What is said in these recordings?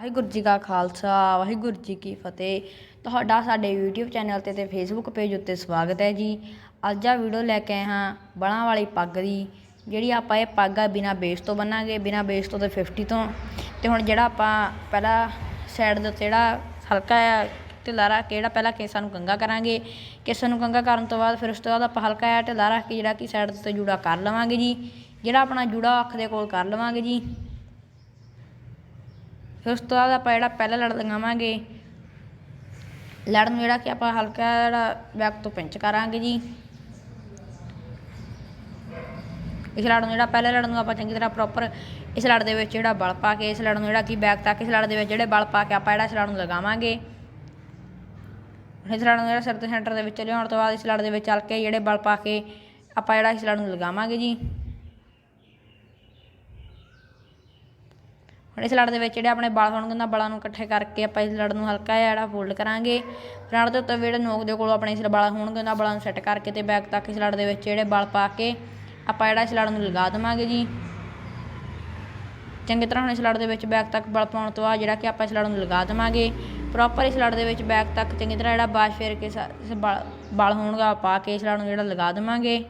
ਵਾਹਿਗੁਰੂ ਜੀ ਕਾ ਖਾਲਸਾ, ਵਾਹਿਗੁਰੂ ਜੀ ਕੀ ਫਤਿਹ। ਤੁਹਾਡਾ ਸਾਡੇ YouTube ਚੈਨਲ ਤੇ ਤੇ Facebook ਪੇਜ ਉੱਤੇ ਸਵਾਗਤ ਹੈ ਜੀ। ਅੱਜ ਆ ਵੀਡੀਓ ਲੈ ਕੇ ਆਏ ਹਾਂ ਬਲਾਂ ਵਾਲੀ ਪੱਗ ਦੀ, ਜਿਹੜੀ ਆਪਾਂ ਇਹ ਪੱਗ ਆ ਬਿਨਾ ਬੇਸ ਤੋਂ ਬੰਨਾਂਗੇ, ਬਿਨਾ ਬੇਸ ਤੋਂ ਤੇ 50 ਤੋਂ। ਤੇ ਹੁਣ ਜਿਹੜਾ ਆਪਾਂ ਪਹਿਲਾਂ ਸਾਈਡ ਦੇ ਉੱਤੇ ਜਿਹੜਾ ਹਲਕਾ ਆ ਢਿੱਲਾ ਰੱਖ ਕੇ ਜਿਹੜਾ ਪਹਿਲਾਂ ਕੇਸਾਂ ਨੂੰ ਕੰਗਾ ਕਰਾਂਗੇ, ਕੇਸਾਂ ਨੂੰ ਕੰਗਾ ਕਰਨ ਤੋਂ ਬਾਅਦ ਫਿਰ ਉਸ ਤੋਂ ਬਾਅਦ ਆਪਾਂ ਹਲਕਾ ਆ ਢਿੱਲਾ ਰੱਖ ਕੇ ਜਿਹੜਾ ਕਿ ਸਾਈਡ ਦੇ ਉੱਤੇ ਜੂੜਾ ਕਰ ਲਵਾਂਗੇ ਜੀ। ਜਿਹੜਾ ਆਪਣਾ ਜੂੜਾ ਅੱਖ ਦੇ ਕੋਲ ਕਰ ਲਵਾਂਗੇ ਜੀ। ਫਿਰ ਉਸ ਤੋਂ ਬਾਅਦ ਆਪਾਂ ਜਿਹੜਾ ਪਹਿਲਾ ਲੜ ਲਗਾਵਾਂਗੇ ਲੜ ਨੂੰ ਜਿਹੜਾ ਕਿ ਆਪਾਂ ਹਲਕਾ ਜਿਹੜਾ ਬੈਕ ਤੋਂ ਪਿੰਚ ਕਰਾਂਗੇ ਜੀ। ਇਸ ਲੜ ਨੂੰ ਜਿਹੜਾ ਪਹਿਲੇ ਲੜ ਨੂੰ ਆਪਾਂ ਚੰਗੀ ਤਰ੍ਹਾਂ ਪ੍ਰੋਪਰ ਇਸ ਲੜ ਦੇ ਵਿੱਚ ਜਿਹੜਾ ਬਲ ਪਾ ਕੇ, ਇਸ ਲੜ ਨੂੰ ਜਿਹੜਾ ਕਿ ਬੈਕ ਤੱਕ, ਇਸ ਲੜ ਦੇ ਵਿੱਚ ਜਿਹੜੇ ਬਲ ਪਾ ਕੇ ਆਪਾਂ ਜਿਹੜਾ ਇਸ ਲੜ ਨੂੰ ਲਗਾਵਾਂਗੇ। ਇਸ ਲੜ ਨੂੰ ਜਿਹੜਾ ਸਿਰ ਦੇ ਸੈਂਟਰ ਦੇ ਵਿੱਚ ਲਿਆਉਣ ਤੋਂ ਬਾਅਦ ਇਸ ਲੜ ਦੇ ਵਿੱਚ ਚੱਲ ਕੇ ਜਿਹੜੇ ਬਲ ਪਾ ਕੇ ਆਪਾਂ ਜਿਹੜਾ ਇਸ ਲੜ ਨੂੰ ਲਗਾਵਾਂਗੇ ਜੀ। ਹੁਣ ਇਸ ਲੜ ਦੇ ਵਿੱਚ ਜਿਹੜੇ ਆਪਣੇ ਬਲ ਹੋਣਗੇ ਉਹਨਾਂ ਬਲਾਂ ਨੂੰ ਇਕੱਠੇ ਕਰਕੇ ਆਪਾਂ ਇਸ ਲੜ ਨੂੰ ਹਲਕਾ ਜਿਹਾ ਜਿਹੜਾ ਫੋਲਡ ਕਰਾਂਗੇ। ਫਿਰ ਦੇ ਉੱਤੇ ਜਿਹੜੇ ਨੋਕ ਦੇ ਕੋਲ ਆਪਣੇ ਇਸ ਬਲ ਹੋਣਗੇ, ਉਹਨਾਂ ਬਲਾਂ ਨੂੰ ਸੈੱਟ ਕਰਕੇ ਤੇ ਬੈਕ ਤੱਕ ਇਸ ਲੜ ਦੇ ਵਿੱਚ ਜਿਹੜੇ ਬਲ ਪਾ ਕੇ ਆਪਾਂ ਜਿਹੜਾ ਇਸ ਲੜ ਨੂੰ ਲਗਾ ਦੇਵਾਂਗੇ ਜੀ। ਚੰਗੀ ਤਰ੍ਹਾਂ ਹੁਣ ਇਸ ਲੜ ਦੇ ਵਿੱਚ ਬੈਕ ਤੱਕ ਬਲ ਪਾਉਣ ਤੋਂ ਬਾਅਦ ਜਿਹੜਾ ਕਿ ਆਪਾਂ ਇਸ ਲੜ ਨੂੰ ਲਗਾ ਦੇਵਾਂਗੇ। ਪ੍ਰੋਪਰ ਇਸ ਲੜ ਦੇ ਵਿੱਚ ਬੈਕ ਤੱਕ ਚੰਗੀ ਤਰ੍ਹਾਂ ਜਿਹੜਾ ਬਾਸ਼ ਫੇਰ ਕੇ ਸਾ- ਬਲ ਬਲ ਹੋਣਗਾ ਪਾ ਕੇ ਇਸ ਲੜ ਨੂੰ ਜਿਹੜਾ ਲਗਾ ਦੇਵਾਂਗੇ।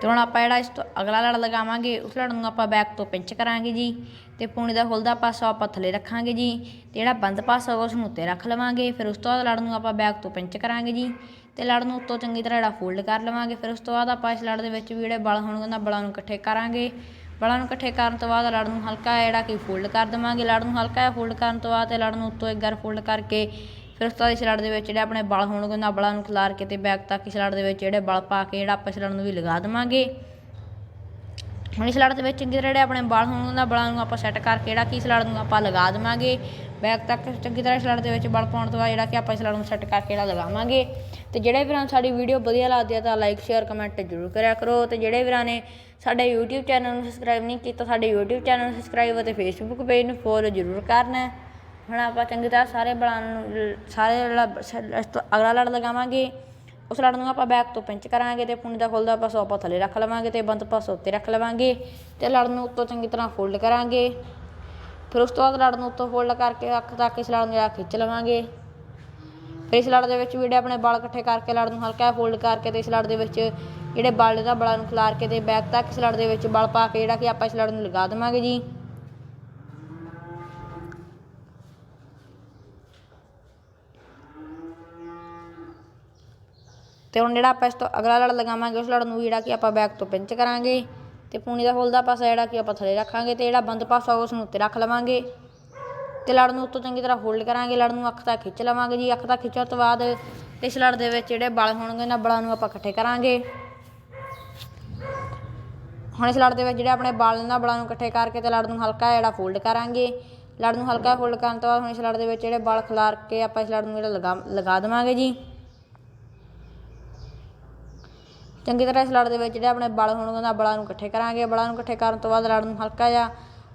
ਤੇ ਹੁਣ ਆਪਾਂ ਜਿਹੜਾ ਇਸ ਤੋਂ ਅਗਲਾ ਲੜ ਲਗਾਵਾਂਗੇ, ਉਸ ਲੜ ਨੂੰ ਆਪਾਂ ਬੈਕ ਤੋਂ ਪਿੰਚ ਕਰਾਂਗੇ ਜੀ ਤੇ ਪੂਣੀ ਦਾ ਖੁੱਲਦਾ ਪਾਸਾ ਆਪਾਂ ਥੱਲੇ ਰੱਖਾਂਗੇ ਜੀ ਤੇ ਜਿਹੜਾ ਬੰਦ ਪਾਸਾ ਹੋਗਾ ਉਸ ਨੂੰ ਉੱਤੇ ਰੱਖ ਲਵਾਂਗੇ, ਫਿਰ ਉਸ ਤੋਂ ਬਾਅਦ ਲੜ ਨੂੰ ਆਪਾਂ ਬੈਕ ਤੋਂ ਪਿੰਚ ਕਰਾਂਗੇ ਜੀ ਤੇ ਲੜ ਨੂੰ ਉੱਤੋਂ ਚੰਗੀ ਤਰ੍ਹਾਂ ਜਿਹੜਾ ਫੋਲਡ ਕਰ ਲਵਾਂਗੇ, ਫਿਰ ਉਸ ਤੋਂ ਬਾਅਦ ਆਪਾਂ ਇਸ ਲੜ ਦੇ ਵਿੱਚ ਵੀ ਜਿਹੜੇ ਬਲ ਹੋਣਗੇ ਉਹਨਾਂ ਬਲਾਂ ਨੂੰ ਇਕੱਠੇ ਕਰਾਂਗੇ। ਬਲਾਂ ਨੂੰ ਇਕੱਠੇ ਕਰਨ ਤੋਂ ਬਾਅਦ ਲੜ ਨੂੰ ਹਲਕਾ ਜਿਹੜਾ ਕਿ ਫੋਲਡ ਕਰ ਦੇਵਾਂਗੇ। ਲੜ ਨੂੰ ਹਲਕਾ ਜਿਹਾ ਫੋਲਡ ਕਰਨ ਤੋਂ ਬਾਅਦ ਤੇ ਲੜ ਨੂੰ ਉੱਤੋਂ ਇੱਕ ਵਾਰ ਫੋਲਡ ਕਰਕੇ ਫਿਰ ਉਸ ਤੋਂ ਬਾਅਦ ਇਸ ਦੇ ਵਿੱਚ ਜਿਹੜੇ ਆਪਣੇ ਬਲ ਹੋਣਗੇ, ਉਹਨਾਂ ਬਲਾਂ ਨੂੰ ਖਿਲਾਰ ਕੇ ਤੇ ਬੈਕ ਤੱਕ ਇਸ ਦੇ ਵਿੱਚ ਜਿਹੜੇ ਬਲ ਪਾ ਕੇ ਜਿਹੜਾ ਆਪਾਂ ਇਸ ਨੂੰ ਵੀ ਲਗਾ ਦੇਵਾਂਗੇ। ਹੁਣ ਇਸ ਲੜ ਦੇ ਵਿੱਚ ਚੰਗੀ ਤਰ੍ਹਾਂ ਜਿਹੜੇ ਆਪਣੇ ਬਲ ਹੋਣਗੇ, ਉਹਨਾਂ ਬਲਾਂ ਨੂੰ ਆਪਾਂ ਸੈੱਟ ਕਰਕੇ ਜਿਹੜਾ ਕੀ ਇਸ ਨੂੰ ਆਪਾਂ ਲਗਾ ਦੇਵਾਂਗੇ। ਬੈਕ ਤੱਕ ਚੰਗੀ ਤਰ੍ਹਾਂ ਇਸ ਦੇ ਵਿੱਚ ਬਲ ਪਾਉਣ ਤੋਂ ਬਾਅਦ ਜਿਹੜਾ ਕਿ ਆਪਾਂ ਇਸ ਨੂੰ ਸੈੱਟ ਕਰਕੇ ਜਿਹੜਾ ਲਗਾਵਾਂਗੇ। ਤੇ ਜਿਹੜੇ ਵੀਰਾਂ ਨੂੰ ਸਾਡੀ ਵੀਡੀਓ ਵਧੀਆ ਲੱਗਦੀ ਹੈ ਤਾਂ ਲਾਈਕ ਸ਼ੇਅਰ ਕਮੈਂਟ ਜ਼ਰੂਰ ਕਰਿਆ ਕਰੋ। ਤੇ ਜਿਹੜੇ ਵੀਰਾਂ ਨੇ ਸਾਡੇ YouTube ਚੈਨਲ ਨੂੰ ਸਬਸਕ੍ਰਾਈਬ ਨਹੀਂ ਕੀਤਾ, ਸਾਡੇ YouTube ਚੈਨਲ ਨੂੰ ਸਬਸਕ੍ਰਾਈਬ ਅਤੇ Facebook ਪੇਜ ਨੂੰ ਫੋਲੋ ਜ਼ਰੂਰ ਕਰਨਾ। ਹੁਣ ਆਪਾਂ ਚੰਗੀ ਤਰ੍ਹਾਂ ਸਾਰੇ ਬਲਾਂ ਨੂੰ ਲ- ਸਾਰੇ ਜਿਹੜਾ ਇਸ ਤੋਂ ਅਗਲਾ ਲੜ ਲਗਾਵਾਂਗੇ। ਉਸ ਲੜ ਨੂੰ ਆਪਾਂ ਬੈਕ ਤੋਂ ਪਿੰਚ ਕਰਾਂਗੇ ਤੇ ਪੂਣੀ ਦਾ ਖੁੱਲਦਾ ਪਾਸਾ ਆਪਾਂ ਥੱਲੇ ਰੱਖ ਲਵਾਂਗੇ ਤੇ ਬੰਦ ਪਾਸਾ ਉੱਤੇ ਰੱਖ ਲਵਾਂਗੇ ਤੇ ਲੜ ਨੂੰ ਉੱਤੋਂ ਚੰਗੀ ਤਰ੍ਹਾਂ ਫੋਲਡ ਕਰਾਂਗੇ। ਫਿਰ ਉਸ ਤੋਂ ਬਾਅਦ ਲੜ ਨੂੰ ਉੱਤੋਂ ਫੋਲਡ ਕਰਕੇ ਅੱਖ ਤੱਕ ਇਸ ਲੜ ਨੂੰ ਜਿਹੜਾ ਖਿੱਚ ਲਵਾਂਗੇ। ਫਿਰ ਇਸ ਲੜ ਦੇ ਵਿੱਚ ਵੀ ਜਿਹੜੇ ਆਪਣੇ ਬਲ ਇਕੱਠੇ ਕਰਕੇ ਲੜ ਨੂੰ ਹਲਕਾ ਫੋਲਡ ਕਰਕੇ ਤੇ ਇਸ ਲੜ ਦੇ ਵਿੱਚ ਜਿਹੜੇ ਬਲ ਦਾ ਬਲਾਂ ਨੂੰ ਖਿਲਾਰ ਕੇ ਤੇ ਬੈਕ ਤੱਕ ਇਸ ਲੜ ਦੇ ਵਿੱਚ ਬਲ ਪਾ ਕੇ ਜਿਹੜਾ ਕਿ ਆਪਾਂ ਇਸ ਲੜ ਨੂੰ ਲਗਾ ਦੇਵਾਂਗੇ ਜੀ। ਤੇ ਹੁਣ ਜਿਹੜਾ ਆਪਾਂ ਇਸ ਤੋਂ ਅਗਲਾ ਲੜ ਲਗਾਵਾਂਗੇ, ਉਸ ਲੜ ਨੂੰ ਵੀ ਜਿਹੜਾ ਕਿ ਆਪਾਂ ਬੈਕ ਤੋਂ ਪਿੰਚ ਕਰਾਂਗੇ ਤੇ ਪੂਣੀ ਦਾ ਫੁੱਲ ਦਾ ਪਾਸਾ ਜਿਹੜਾ ਕਿ ਆਪਾਂ ਥੱਲੇ ਰੱਖਾਂਗੇ ਤੇ ਜਿਹੜਾ ਬੰਦ ਪਾਸਾ ਉਸ ਨੂੰ ਉੱਤੇ ਰੱਖ ਲਵਾਂਗੇ ਤੇ ਲੜ ਨੂੰ ਉੱਤੋਂ ਚੰਗੀ ਤਰ੍ਹਾਂ ਹੋਲਡ ਕਰਾਂਗੇ, ਲੜ ਨੂੰ ਅੱਖ ਤੱਕ ਖਿੱਚ ਲਵਾਂਗੇ ਜੀ, ਅੱਖ ਤੱਕ ਖਿੱਚਣ ਤੋਂ ਬਾਅਦ ਇਸ ਲੜ ਦੇ ਵਿੱਚ ਜਿਹੜੇ ਬਲ ਹੋਣਗੇ ਉਹਨਾਂ ਬਲਾਂ ਨੂੰ ਆਪਾਂ ਇਕੱਠੇ ਕਰਾਂਗੇ। ਹੁਣ ਇਸ ਲੜ ਦੇ ਵਿੱਚ ਜਿਹੜੇ ਆਪਣੇ ਬਲ ਇਹਨਾਂ ਬਲਾਂ ਨੂੰ ਇਕੱਠੇ ਕਰਕੇ ਤੇ ਲੜ ਨੂੰ ਹਲਕਾ ਜਿਹੜਾ ਫੋਲਡ ਕਰਾਂਗੇ। ਲੜ ਨੂੰ ਹਲਕਾ ਫੋਲਡ ਕਰਨ ਤੋਂ ਬਾਅਦ ਹੁਣ ਇਸ ਲੜ ਦੇ ਵਿੱਚ ਜਿਹੜੇ ਬਲ ਖਿਲਾਰ ਕੇ ਆਪਾਂ ਇਸ ਲੜ ਨੂੰ ਜਿਹੜਾ ਲਗਾ ਲਗਾ ਦੇਵਾਂਗੇ ਜੀ। ਚੰਗੀ ਤਰ੍ਹਾਂ ਇਸ ਲੜ ਦੇ ਵਿੱਚ ਜਿਹੜੇ ਆਪਣੇ ਬਲ ਹੋਣਗੇ, ਉਹਨਾਂ ਬਲਾਂ ਨੂੰ ਇਕੱਠੇ ਕਰਾਂਗੇ। ਬਲਾਂ ਨੂੰ ਇਕੱਠੇ ਕਰਨ ਤੋਂ ਬਾਅਦ ਲੜ ਨੂੰ ਹਲਕਾ ਜਿਹਾ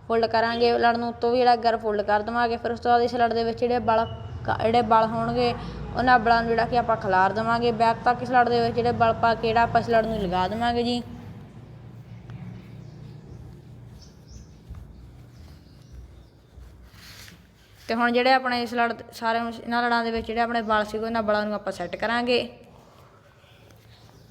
ਫੋਲਡ ਕਰਾਂਗੇ। ਲੜ ਨੂੰ ਉੱਤੋਂ ਵੀ ਜਿਹੜਾ ਗਰ ਫੋਲਡ ਕਰ ਦੇਵਾਂਗੇ। ਫਿਰ ਉਸ ਤੋਂ ਬਾਅਦ ਇਸ ਲੜ ਦੇ ਵਿੱਚ ਜਿਹੜੇ ਬਲ ਕ- ਜਿਹੜੇ ਬਲ ਹੋਣਗੇ, ਉਹਨਾਂ ਬਲਾਂ ਨੂੰ ਜਿਹੜਾ ਕਿ ਆਪਾਂ ਖਿਲਾਰ ਦੇਵਾਂਗੇ। ਬੈਕ ਤੱਕ ਇਸ ਲੜ ਦੇ ਵਿੱਚ ਜਿਹੜੇ ਬਲ ਪਾ ਕੇ ਜਿਹੜਾ ਆਪਾਂ ਇਸ ਲੜ ਨੂੰ ਲਗਾ ਦੇਵਾਂਗੇ ਜੀ। ਤੇ ਹੁਣ ਜਿਹੜੇ ਆਪਣੇ ਇਸ ਲੜ ਸਾਰੇ ਇਹਨਾਂ ਲੜਾਂ ਦੇ ਵਿੱਚ ਜਿਹੜੇ ਆਪਣੇ ਬਲ ਸੀਗੇ, ਉਹਨਾਂ ਬਲਾਂ ਨੂੰ ਆਪਾਂ ਸੈੱਟ ਕਰਾਂਗੇ।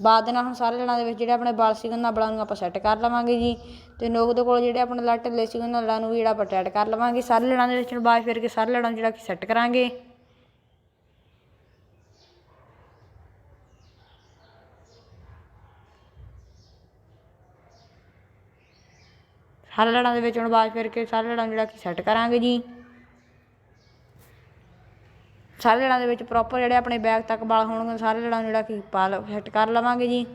ਬਾਅਦ ਦੇ ਨਾਲ ਹੁਣ ਸਾਰੇ ਲੜਾਂ ਦੇ ਵਿੱਚ ਜਿਹੜੇ ਆਪਣੇ ਬਲ ਸੀਗੇ ਉਹਨਾਂ ਬਲਾਂ ਨੂੰ ਆਪਾਂ ਸੈੱਟ ਕਰ ਲਵਾਂਗੇ ਜੀ। ਤੇ ਨੋਕ ਦੇ ਕੋਲ ਜਿਹੜੇ ਆਪਣੇ ਲੜ ਢਿੱਲੇ ਸੀਗੇ ਉਹਨਾਂ ਲੜਾਂ ਨੂੰ ਵੀ ਜਿਹੜਾ ਆਪਾਂ ਟੈਟ ਕਰ ਲਵਾਂਗੇ। ਸਾਰੇ ਲੜਾਂ ਦੇ ਵਿੱਚ ਬਾਅਦ ਫਿਰ ਕੇ ਸਾਰੇ ਲੜਾਂ ਨੂੰ ਜਿਹੜਾ ਕਿ ਸੈੱਟ ਕਰਾਂਗੇ। ਸਾਰੇ ਲੜਾਂ ਦੇ ਵਿੱਚ ਹੁਣ ਬਾਅਦ ਫਿਰ ਕੇ ਸਾਰੇ ਲੜਾਂ ਨੂੰ ਜਿਹੜਾ ਕਿ ਸੈੱਟ ਕਰਾਂਗੇ ਜੀ। ਸਾਰੇ ਲੜਾਂ ਦੇ ਵਿੱਚ ਪ੍ਰੋਪਰ ਜਿਹੜੇ ਆਪਣੇ ਬੈਗ ਤੱਕ ਬਲ ਹੋਣਗੇ, ਸਾਰੇ ਲੜਾਂ ਨੂੰ ਜਿਹੜਾ ਕਿ ਪਾ ਲਓ ਸੈੱਟ ਕਰ ਲਵਾਂਗੇ ਜੀ।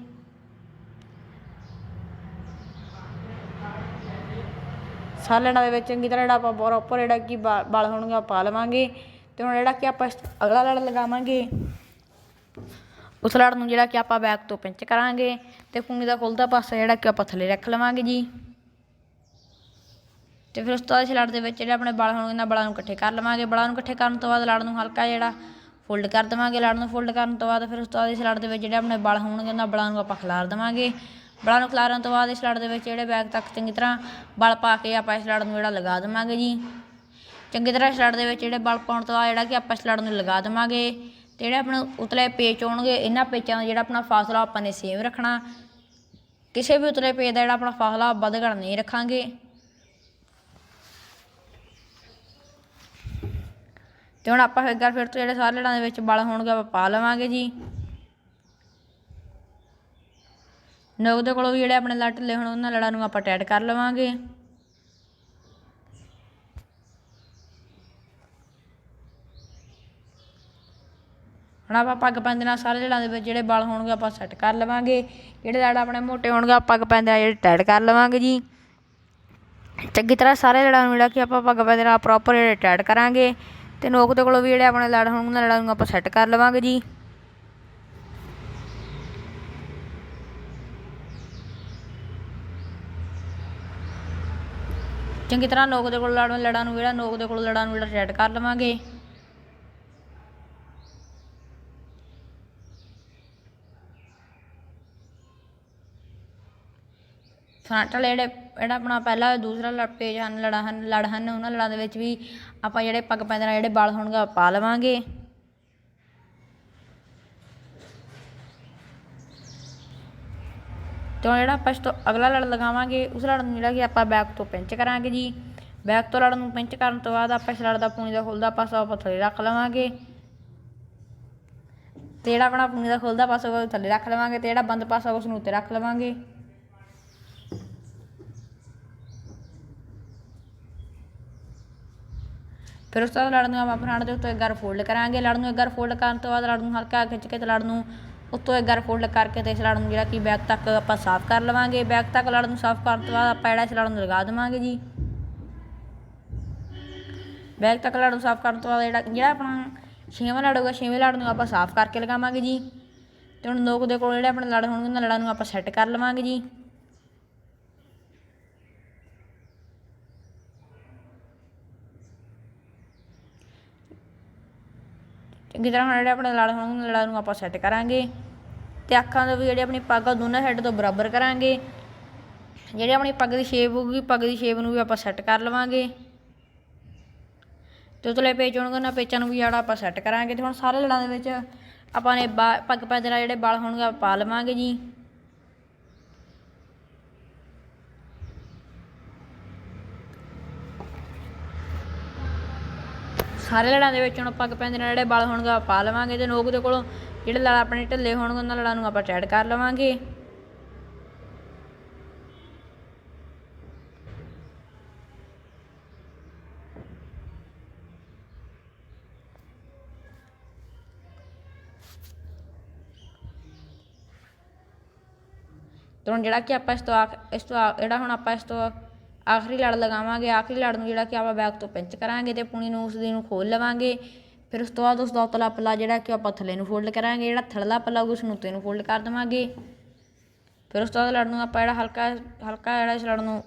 ਸਾਰੇ ਲੜਾਂ ਦੇ ਵਿੱਚ ਚੰਗੀ ਤਰ੍ਹਾਂ ਜਿਹੜਾ ਆਪਾਂ ਪ੍ਰੋਪਰ ਜਿਹੜਾ ਕਿ ਬ- ਬਲ ਹੋਣਗੇ ਪਾ ਲਵਾਂਗੇ। ਤੇ ਹੁਣ ਜਿਹੜਾ ਕਿ ਆਪਾਂ ਅਗਲਾ ਲੜ ਲਗਾਵਾਂਗੇ। ਉਸ ਲੜ ਨੂੰ ਜਿਹੜਾ ਕਿ ਆਪਾਂ ਬੈਕ ਤੋਂ ਪਿੰਚ ਕਰਾਂਗੇ। ਤੇ ਪੂਣੀ ਦਾ ਖੁੱਲਦਾ ਪਾਸਾ ਜਿਹੜਾ ਕਿ ਆਪਾਂ ਥੱਲੇ ਰੱਖ ਲਵਾਂਗੇ ਜੀ। ਤੇ ਫਿਰ ਉਸ ਤੋਂ ਬਾਅਦ ਇਸ ਲੜ ਦੇ ਵਿੱਚ ਜਿਹੜੇ ਆਪਣੇ ਬਲ ਹੋਣਗੇ ਉਹਨਾਂ ਬਲਾਂ ਨੂੰ ਇਕੱਠੇ ਕਰ ਲਵਾਂਗੇ। ਬਲਾਂ ਨੂੰ ਇਕੱਠੇ ਕਰਨ ਤੋਂ ਬਾਅਦ ਲੜ ਨੂੰ ਹਲਕਾ ਜਿਹੜਾ ਫੋਲਡ ਕਰ ਦੇਵਾਂਗੇ। ਲੜ ਨੂੰ ਫੋਲਡ ਕਰਨ ਤੋਂ ਬਾਅਦ ਫਿਰ ਉਸ ਤੋਂ ਬਾਅਦ ਇਸ ਲੜ ਦੇ ਵਿੱਚ ਜਿਹੜੇ ਆਪਣੇ ਬਲ ਹੋਣਗੇ ਉਹਨਾਂ ਬਲਾਂ ਨੂੰ ਆਪਾਂ ਖਿਲਾਰ ਦੇਵਾਂਗੇ। ਬਲਾਂ ਨੂੰ ਖਿਲਾਰਨ ਤੋਂ ਬਾਅਦ ਇਸ ਲੜ ਦੇ ਵਿੱਚ ਜਿਹੜੇ ਬੈਗ ਤੱਕ ਚੰਗੀ ਤਰ੍ਹਾਂ ਬਲ ਪਾ ਕੇ ਆਪਾਂ ਇਸ ਲੜ ਨੂੰ ਜਿਹੜਾ ਲਗਾ ਦੇਵਾਂਗੇ ਜੀ। ਚੰਗੀ ਤਰ੍ਹਾਂ ਇਸ ਲੜ ਦੇ ਵਿੱਚ ਜਿਹੜੇ ਬਲ ਪਾਉਣ ਤੋਂ ਬਾਅਦ ਜਿਹੜਾ ਕਿ ਆਪਾਂ ਇਸ ਲੜ ਨੂੰ ਲਗਾ ਦੇਵਾਂਗੇ। ਤੇ ਜਿਹੜੇ ਆਪਣੇ ਉਤਲੇ ਪੇਚ ਹੋਣਗੇ, ਇਹਨਾਂ ਪੇਚਾਂ ਦਾ ਜਿਹੜਾ ਆਪਣਾ ਫਾਸਲਾ ਆਪਾਂ ਨੇ ਸੇਮ ਰੱਖਣਾ। ਕਿਸੇ ਵੀ ਉਤਲੇ ਪੇਚ ਦਾ ਜਿਹੜਾ ਆਪਣਾ ਫਾਸਲਾ ਵੱਧ ਘੱਟ ਨਹੀਂ ਰੱਖਾਂਗੇ। ਤੇ ਹੁਣ ਆਪਾਂ ਇੱਕ ਵਾਰ ਫਿਰ ਤੋਂ ਜਿਹੜੇ ਸਾਰੇ ਲੜਾਂ ਦੇ ਵਿੱਚ ਬਲ ਹੋਣਗੇ, ਆਪਾਂ ਪਾ ਲਵਾਂਗੇ ਜੀ। ਨੋਕ ਦੇ ਕੋਲੋਂ ਵੀ ਜਿਹੜੇ ਆਪਣੇ ਲੜ ਢਿੱਲੇ ਹੋਣ, ਉਹਨਾਂ ਲੜਾਂ ਨੂੰ ਆਪਾਂ ਟੈਟ ਕਰ ਲਵਾਂਗੇ। ਹੁਣ ਆਪਾਂ ਪੱਗ ਪੈਂਦੇ ਨਾਲ ਸਾਰੇ ਲੜਾਂ ਦੇ ਵਿੱਚ ਜਿਹੜੇ ਬਲ ਹੋਣਗੇ, ਆਪਾਂ ਸੈੱਟ ਕਰ ਲਵਾਂਗੇ। ਜਿਹੜੇ ਲੜ ਆਪਣੇ ਮੋਟੇ ਹੋਣਗੇ, ਆਪਾਂ ਪੱਗ ਪੈਂਦੇ ਨਾਲ ਜਿਹੜੇ ਟੈਟ ਕਰ ਲਵਾਂਗੇ ਜੀ। ਚੰਗੀ ਤਰ੍ਹਾਂ ਸਾਰੇ ਲੜਾਂ ਨੂੰ ਜਿਹੜਾ ਕਿ ਆਪਾਂ ਪੱਗ ਪੈਂਦੇ ਨਾਲ ਪ੍ਰੋਪਰ ਜਿਹੜੇ ਟੈਟ ਕਰਾਂਗੇ। ਤੇ ਨੋਕ ਦੇ ਕੋਲੋਂ ਵੀ ਜਿਹੜੇ ਆਪਣੇ ਲੜ ਹੋਣਗੇ ਲੜਾਂ ਨੂੰ ਆਪਾਂ ਸੈੱਟ ਕਰ ਲਵਾਂਗੇ ਜੀ। ਚੰਗੀ ਤਰ੍ਹਾਂ ਨੋਕ ਦੇ ਕੋਲ ਲੜਾਂ ਲੜਾਂ ਨੂੰ ਜਿਹੜਾ, ਨੋਕ ਦੇ ਕੋਲ ਲੜਾਂ ਨੂੰ ਜਿਹੜਾ ਟੈਟ ਕਰ ਲਵਾਂਗੇ। ਫਰੰਟ ਵਾਲੇ ਜਿਹੜੇ, ਜਿਹੜਾ ਆਪਣਾ ਪਹਿਲਾ ਦੂਸਰਾ ਲੜ ਪੇਜ ਹਨ, ਲੜਾ ਹਨ, ਲੜ ਹਨ, ਉਹਨਾਂ ਲੜਾਂ ਦੇ ਵਿੱਚ ਵੀ ਆਪਾਂ ਜਿਹੜੇ ਪੱਗ ਪੈਂਦੇ ਨਾਲ ਜਿਹੜੇ ਬਲ ਹੋਣਗੇ ਉਹ ਪਾ ਲਵਾਂਗੇ। ਤੇ ਹੁਣ ਜਿਹੜਾ ਆਪਾਂ ਇਸ ਤੋਂ ਅਗਲਾ ਲੜ ਲਗਾਵਾਂਗੇ, ਉਸ ਲੜ ਨੂੰ ਜਿਹੜਾ ਕਿ ਆਪਾਂ ਬੈਕ ਤੋਂ ਪਿੰਚ ਕਰਾਂਗੇ ਜੀ। ਬੈਕ ਤੋਂ ਲੜ ਨੂੰ ਪਿੰਚ ਕਰਨ ਤੋਂ ਬਾਅਦ ਆਪਾਂ ਇਸ ਲੜ ਦਾ ਪੂਣੀ ਦਾ ਖੁੱਲਦਾ ਪਾਸਾ ਆਪਾਂ ਥੱਲੇ ਰੱਖ ਲਵਾਂਗੇ। ਤੇ ਜਿਹੜਾ ਆਪਣਾ ਪੂਣੀ ਦਾ ਖੁੱਲਦਾ ਪਾਸਾ ਉਹ ਥੱਲੇ ਰੱਖ ਲਵਾਂਗੇ ਤੇ ਜਿਹੜਾ ਬੰਦ ਪਾਸਾ ਉਸ ਨੂੰ ਉੱਤੇ ਰੱਖ ਲਵਾਂਗੇ। ਫਿਰ ਉਸ ਤੋਂ ਬਾਅਦ ਲੜ ਨੂੰ ਆਪਾਂ ਫਰੰਟ ਦੇ ਉੱਤੋਂ ਇੱਕ ਵਾਰ ਫੋਲਡ ਕਰਾਂਗੇ। ਲੜ ਨੂੰ ਇੱਕ ਵਾਰ ਫੋਲਡ ਕਰਨ ਤੋਂ ਬਾਅਦ ਲੜ ਨੂੰ ਹਲਕਾ ਖਿੱਚ ਕੇ ਤੇ ਲੜ ਨੂੰ ਉੱਤੋਂ ਇੱਕ ਵਾਰ ਫੋਲਡ ਕਰਕੇ ਤੇ ਇਸ ਲੜ ਨੂੰ ਜਿਹੜਾ ਕਿ ਬੈਕ ਤੱਕ ਆਪਾਂ ਸਾਫ਼ ਕਰ ਲਵਾਂਗੇ। ਬੈਕ ਤੱਕ ਲੜ ਨੂੰ ਸਾਫ਼ ਕਰਨ ਤੋਂ ਬਾਅਦ ਆਪਾਂ ਜਿਹੜਾ ਇਸ ਲੜ ਨੂੰ ਲਗਾ ਦੇਵਾਂਗੇ ਜੀ। ਬੈਕ ਤੱਕ ਲੜ ਨੂੰ ਸਾਫ਼ ਕਰਨ ਤੋਂ ਬਾਅਦ ਜਿਹੜਾ ਜਿਹੜਾ ਆਪਣਾ ਛੇਵਾਂ ਲੜ ਹੋਊਗਾ, ਛੇਵੇਂ ਲੜ ਨੂੰ ਆਪਾਂ ਸਾਫ਼ ਕਰਕੇ ਲਗਾਵਾਂਗੇ ਜੀ। ਤੇ ਹੁਣ ਨੋਕ ਦੇ ਕੋਲ ਜਿਹੜੇ ਆਪਣੇ ਲੜ ਹੋਣਗੇ, ਉਹਨਾਂ ਲੜਾਂ ਨੂੰ ਆਪਾਂ ਸੈੱਟ ਕਰ ਲਵਾਂਗੇ ਜੀ। ਚੰਗੀ ਤਰ੍ਹਾਂ ਹੁਣ ਜਿਹੜੇ ਆਪਣੇ ਲੜ ਹੋਣਗੇ ਲੜਾਂ ਨੂੰ ਆਪਾਂ ਸੈੱਟ ਕਰਾਂਗੇ ਤੇ ਅੱਖਾਂ ਦਾ ਵੀ ਜਿਹੜੇ ਆਪਣੀ ਪੱਗ ਆ, ਦੋਨਾਂ ਸਾਈਡ ਤੋਂ ਬਰਾਬਰ ਕਰਾਂਗੇ। ਜਿਹੜੇ ਆਪਣੀ ਪੱਗ ਦੀ ਸ਼ੇਪ ਹੋਊਗੀ, ਪੱਗ ਦੀ ਸ਼ੇਪ ਨੂੰ ਵੀ ਆਪਾਂ ਸੈੱਟ ਕਰ ਲਵਾਂਗੇ। ਤੇ ਉਤਲੇ ਪੇਚ ਹੋਣਗੇ, ਉਹਨਾਂ ਪੇਚਾਂ ਨੂੰ ਵੀ ਜਿਹੜਾ ਆਪਾਂ ਸੈੱਟ ਕਰਾਂਗੇ। ਤੇ ਹੁਣ ਸਾਰੇ ਲੜਾਂ ਦੇ ਵਿੱਚ ਆਪਾਂ ਨੇ ਬਾ- ਪੱਗ ਪੈਦੇ ਨਾਲ ਜਿਹੜੇ ਬਲ ਹੋਣਗੇ ਪਾ ਲਵਾਂਗੇ ਜੀ। ਸਾਰੇ ਲੜਾਂ ਦੇ ਵਿੱਚ ਹੁਣ ਪੱਗ ਪੈਂਦੇ ਨਾਲ ਜਿਹੜੇ ਬਲ ਹੋਣਗੇ ਆਪਾਂ ਪਾ ਲਵਾਂਗੇ ਤੇ ਨੋਕ ਦੇ ਕੋਲੋਂ ਜਿਹੜੇ ਲੜ ਆਪਣੇ ਢਿੱਲੇ ਹੋਣਗੇ ਉਹਨਾਂ ਲੜਾਂ ਨੂੰ ਆਪਾਂ ਟੈਡ ਕਰ ਲਵਾਂਗੇ। ਤੇ ਹੁਣ ਜਿਹੜਾ ਕਿ ਆਪਾਂ ਇਸ ਤੋਂ ਇਸ ਤੋਂ ਜਿਹੜਾ ਹੁਣ ਆਪਾਂ ਇਸ ਤੋਂ ਆਖਰੀ ਲੜ ਲਗਾਵਾਂਗੇ, ਆਖਰੀ ਲੜ ਨੂੰ ਜਿਹੜਾ ਕਿ ਆਪਾਂ ਬੈਕ ਤੋਂ ਪਿੰਚ ਕਰਾਂਗੇ ਤੇ ਪੂਣੀ ਨੂੰ ਉਸ ਦੀ ਨੂੰ ਖੋਲ ਲਵਾਂਗੇ। ਫਿਰ ਉਸ ਤੋਂ ਬਾਅਦ ਉਸ ਦਾ ਉਤਲਾ ਪੱਲਾ ਜਿਹੜਾ ਕਿ ਆਪਾਂ ਥੱਲੇ ਨੂੰ ਫੋਲਡ ਕਰਾਂਗੇ, ਜਿਹੜਾ ਥੱਲੜਾ ਪੱਲਾ ਉਸ ਨੂੰ ਉੱਤੇ ਨੂੰ ਫੋਲਡ ਕਰ ਦੇਵਾਂਗੇ। ਫਿਰ ਉਸ ਤੋਂ ਬਾਅਦ ਲੜ ਨੂੰ ਆਪਾਂ ਜਿਹੜਾ ਹਲਕਾ ਹਲਕਾ ਜਿਹੜਾ ਇਸ ਲੜ ਨੂੰ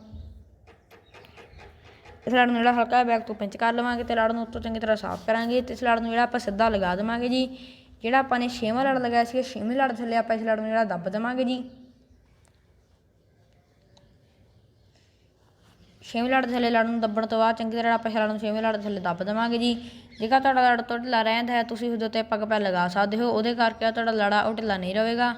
ਇਸ ਲੜ ਨੂੰ ਜਿਹੜਾ ਹਲਕਾ ਬੈਕ ਤੋਂ ਪਿੰਚ ਕਰ ਲਵਾਂਗੇ ਤੇ ਲੜ ਨੂੰ ਉੱਤੋਂ ਚੰਗੀ ਤਰ੍ਹਾਂ ਸਾਫ਼ ਕਰਾਂਗੇ। ਤੇ ਇਸ ਲੜ ਨੂੰ ਜਿਹੜਾ ਆਪਾਂ ਸਿੱਧਾ ਲਗਾ ਦੇਵਾਂਗੇ ਜੀ, ਜਿਹੜਾ ਆਪਾਂ ਨੇ ਛੇਵਾਂ ਲੜ ਲਗਾਇਆ ਸੀ ਛੇਵੇਂ ਲੜ ਥੱਲੇ ਆਪਾਂ ਇਸ ਲੜ ਨੂੰ ਜਿਹੜਾ ਦੱਬ ਦੇਵਾਂਗੇ ਜੀ। ਛੇਵੇਂ ਲੜ ਥੱਲੇ ਲੜ ਨੂੰ ਦੱਬਣ ਤੋਂ ਬਾਅਦ ਚੰਗੀ ਤਰ੍ਹਾਂ ਆਪਾਂ ਲੜ ਨੂੰ ਛੇਵੇਂ ਲੜ ਥੱਲੇ ਦੱਬ ਦੇਵਾਂਗੇ ਜੀ। ਜੇਕਰ ਤੁਹਾਡਾ ਲੜ ਤੋਂ ਢਿੱਲਾ ਰਹਿੰਦਾ ਹੈ, ਤੁਸੀਂ ਉਹਦੇ ਉੱਤੇ ਪੱਗ ਪੈ ਲਗਾ ਸਕਦੇ ਹੋ। ਉਹਦੇ ਕਰਕੇ ਤੁਹਾਡਾ ਲੜਾ ਉਹ ਢਿੱਲਾ ਨਹੀਂ ਰਹੇਗਾ।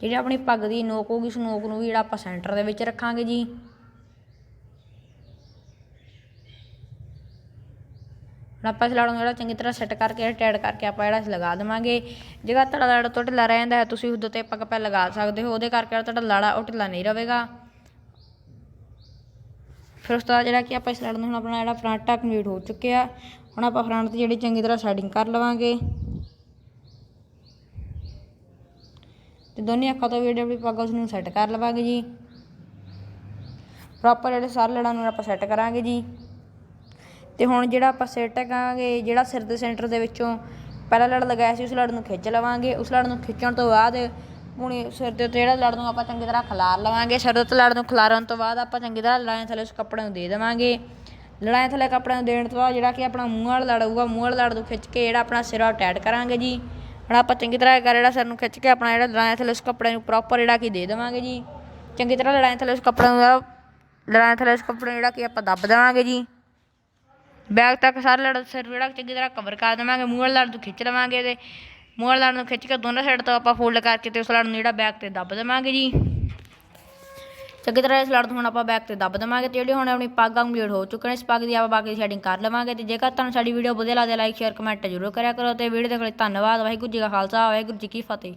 ਜਿਹੜੀ ਆਪਣੀ ਪੱਗ ਦੀ ਨੋਕ ਹੋਊਗੀ, ਉਸ ਨੋਕ ਨੂੰ ਵੀ ਜਿਹੜਾ ਆਪਾਂ ਸੈਂਟਰ ਦੇ ਵਿੱਚ ਰੱਖਾਂਗੇ ਜੀ। ਹੁਣ ਆਪਾਂ ਇਸ ਲੜ ਨੂੰ ਜਿਹੜਾ ਚੰਗੀ ਤਰ੍ਹਾਂ ਸੈੱਟ ਕਰਕੇ ਟੈਡ ਕਰਕੇ ਆਪਾਂ ਜਿਹੜਾ ਲਗਾ ਦੇਵਾਂਗੇ। ਜਿਹੜਾ ਤੁਹਾਡਾ ਲੜ ਤੋਂ ਢਿੱਲਾ ਰਹਿ ਜਾਂਦਾ ਹੈ, ਤੁਸੀਂ ਉਹਦੇ ਤੇ ਆਪਾਂ ਪੈ ਲਗਾ ਸਕਦੇ ਹੋ। ਉਹਦੇ ਕਰਕੇ ਤੁਹਾਡਾ ਲੜਾ ਉਹ ਢਿੱਲਾ ਨਹੀਂ ਰਹੇਗਾ। ਫਿਰ ਉਸ ਤੋਂ ਬਾਅਦ ਜਿਹੜਾ ਕਿ ਆਪਾਂ ਇਸ ਲੜ ਨੂੰ ਹੁਣ ਆਪਣਾ ਜਿਹੜਾ ਫਰੰਟ ਆ ਕੰਪਲੀਟ ਹੋ ਚੁੱਕਿਆ। ਹੁਣ ਆਪਾਂ ਫਰੰਟ ਤੇ ਜਿਹੜੀ ਚੰਗੀ ਤਰ੍ਹਾਂ ਸੈਟਿੰਗ ਕਰ ਲਵਾਂਗੇ। ਤੇ ਦੋਨੇ ਅੱਖਾਂ ਤੋਂ ਵੀ ਜਿਹੜੀ ਪੱਗ ਉਸ ਨੂੰ ਸੈੱਟ ਕਰ ਲਵਾਂਗੇ ਜੀ। ਪ੍ਰੋਪਰ ਜਿਹੜੇ ਸਾਰੇ ਲੜਾਂ ਨੂੰ ਆਪਾਂ ਸੈੱਟ ਕਰਾਂਗੇ ਜੀ। ਤੇ ਹੁਣ ਜਿਹੜਾ ਆਪਾਂ ਸਿਰ ਟਕਾਂਗੇ ਜਿਹੜਾ ਸਿਰ ਦੇ ਸੈਂਟਰ ਦੇ ਵਿੱਚੋਂ ਪਹਿਲਾ ਲੜ ਲਗਾਇਆ ਸੀ, ਉਸ ਲੜ ਨੂੰ ਖਿੱਚ ਲਵਾਂਗੇ। ਉਸ ਲੜ ਨੂੰ ਖਿੱਚਣ ਤੋਂ ਬਾਅਦ ਪੂਣੀ ਸਿਰ ਦੇ ਉੱਤੇ ਜਿਹੜਾ ਲੜ ਨੂੰ ਆਪਾਂ ਚੰਗੀ ਤਰ੍ਹਾਂ ਖਿਲਾਰ ਲਵਾਂਗੇ। ਸਿਰ ਦੇ ਉੱਤੇ ਲੜ ਨੂੰ ਖਿਲਾਰਨ ਤੋਂ ਬਾਅਦ ਆਪਾਂ ਚੰਗੀ ਤਰ੍ਹਾਂ ਲੜਾਈਆਂ ਥੱਲੇ ਉਸ ਕੱਪੜੇ ਨੂੰ ਦੇ ਦੇਵਾਂਗੇ। ਲੜਾਈਆਂ ਥੱਲੇ ਕੱਪੜੇ ਨੂੰ ਦੇਣ ਤੋਂ ਬਾਅਦ ਜਿਹੜਾ ਕਿ ਆਪਣਾ ਮੂੰਹ ਵਾਲਾ ਲੜ ਹੋਊਗਾ, ਮੂੰਹ ਵਾਲਾ ਲੜ ਨੂੰ ਖਿੱਚ ਕੇ ਜਿਹੜਾ ਆਪਣਾ ਸਿਰ ਆ ਉਹ ਟਾਈਟ ਕਰਾਂਗੇ ਜੀ। ਹੁਣ ਆਪਾਂ ਚੰਗੀ ਤਰ੍ਹਾਂ ਕਰ ਜਿਹੜਾ ਸਿਰ ਨੂੰ ਖਿੱਚ ਕੇ ਆਪਣਾ ਜਿਹੜਾ ਲੜਾਈਆਂ ਥੱਲੇ ਉਸ ਕੱਪੜੇ ਨੂੰ ਪ੍ਰੋਪਰ ਜਿਹੜਾ ਕਿ ਦੇ ਦੇਵਾਂਗੇ ਜੀ। ਚੰਗੀ ਤਰ੍ਹਾਂ ਲੜਾਈਆਂ ਥੱਲੇ ਉਸ ਕੱਪੜੇ ਨੂੰ ਜਿਹੜਾ- ਥੱਲੇ ਉਸ ਕੱਪੜੇ ਨੂੰ ਜਿਹੜਾ ਕਿ ਆਪਾਂ ਦੱਬ ਦੇਵਾਂਗੇ ਜੀ। ਬੈਗ ਤੱਕ ਸਾਰਾ ਲੜ ਸਿਰ ਜਿਹੜਾ ਚੰਗੀ ਤਰ੍ਹਾਂ ਕਵਰ ਕਰ ਦੇਵਾਂਗੇ ਮੂਹਰ ਲੜ ਨੂੰ ਖਿੱਚ ਲਵਾਂਗੇ ਤੇ ਮੂਹਰ ਲੜ ਨੂੰ ਖਿੱਚ ਕੇ ਦੋਨਾਂ ਸਾਈਡ ਤੋਂ ਆਪਾਂ ਫੋਲਡ ਕਰਕੇ ਤੇ ਉਸ ਲੜ ਨੂੰ ਜਿਹੜਾ ਬੈਗ ਤੇ ਦੱਬ ਦੇਵਾਂਗੇ ਜੀ। ਚੰਗੀ ਤਰ੍ਹਾਂ ਇਸ ਲੜ ਨੂੰ ਹੁਣ ਆਪਾਂ ਬੈਗ ਤੇ ਦੱਬ ਦੇਵਾਂਗੇ ਤੇ ਜਿਹੜੀ ਹੁਣ ਆਪਣੀ ਪੱਗ ਕੰਪਲੀਟ ਹੋ ਚੁੱਕੇ ਨੇ ਇਸ ਪੱਗ ਦੀ ਆਪਾਂ ਬਾਕੀ ਸੈਟਿੰਗ ਕਰ ਲਵਾਂਗੇ ਤੇ ਜੇਕਰ ਤੁਹਾਨੂੰ ਸਾਡੀ ਵੀਡੀਓ ਵਧੀਆ ਲੱਗਦੀ ਲਾਈਕ ਸ਼ੇਅਰ ਕਮੈਂਟ ਜ਼ਰੂਰ ਕਰਿਆ ਕਰੋ ਤੇ ਵੀਡੀਓ ਦੇਖਣ ਲਈ ਧੰਨਵਾਦ, ਵਾਹਿਗੁਰੂ ਜੀ ਕਾ ਖਾਲਸਾ, ਵਾਹਿਗੁਰੂ ਜੀ ਕੀ ਫਤਿਹ।